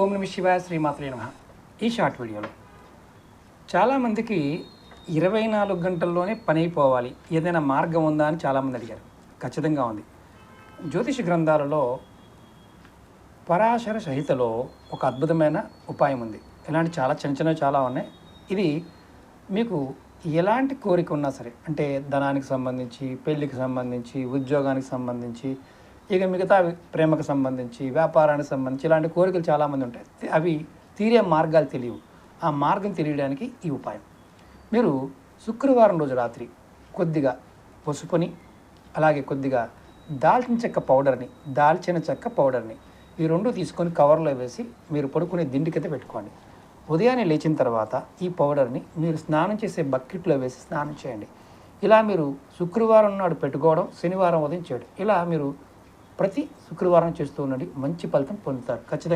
ఓం నమ శివాయ శ్రీమాత్రే నమ. ఈ షార్ట్ వీడియోలో చాలామందికి ఇరవై నాలుగు గంటల్లోనే పని అయిపోవాలి. ఏదైనా మార్గం ఉందా అని చాలామంది అడిగారు. ఖచ్చితంగా ఉంది. జ్యోతిష గ్రంథాలలో పరాశర సహితలో ఒక అద్భుతమైన ఉపాయం ఉంది. ఇలాంటి చాలా చిన్న చిన్నవి చాలా ఉన్నాయి. ఇది మీకు ఎలాంటి కోరిక ఉన్నా సరే అంటే ధనానికి సంబంధించి పెళ్ళికి సంబంధించి ఉద్యోగానికి సంబంధించి ఇక మిగతా ప్రేమకు సంబంధించి వ్యాపారానికి సంబంధించి ఇలాంటి కోరికలు చాలామంది ఉంటాయి. అవి తీరే మార్గాలు తెలియవు. ఆ మార్గం తెలియడానికి ఈ ఉపాయం. మీరు శుక్రవారం రోజు రాత్రి కొద్దిగా పసుపుని అలాగే కొద్దిగా దాల్చిన చెక్క పౌడర్ని దాల్చిన చెక్క పౌడర్ని ఈ రెండు తీసుకొని కవర్లో వేసి మీరు పడుకునే దిండికైతే పెట్టుకోండి. ఉదయాన్నే లేచిన తర్వాత ఈ పౌడర్ని మీరు స్నానం చేసే బకెట్లో వేసి స్నానం చేయండి. ఇలా మీరు శుక్రవారం నాడు పెట్టుకోవడం శనివారం ఉదయం చేయడం. ఇలా మీరు ప్రతి శుక్రవారం చేస్తూ ఉండండి. మంచి ఫలితం పొందుతారు. ఖచ్చితంగా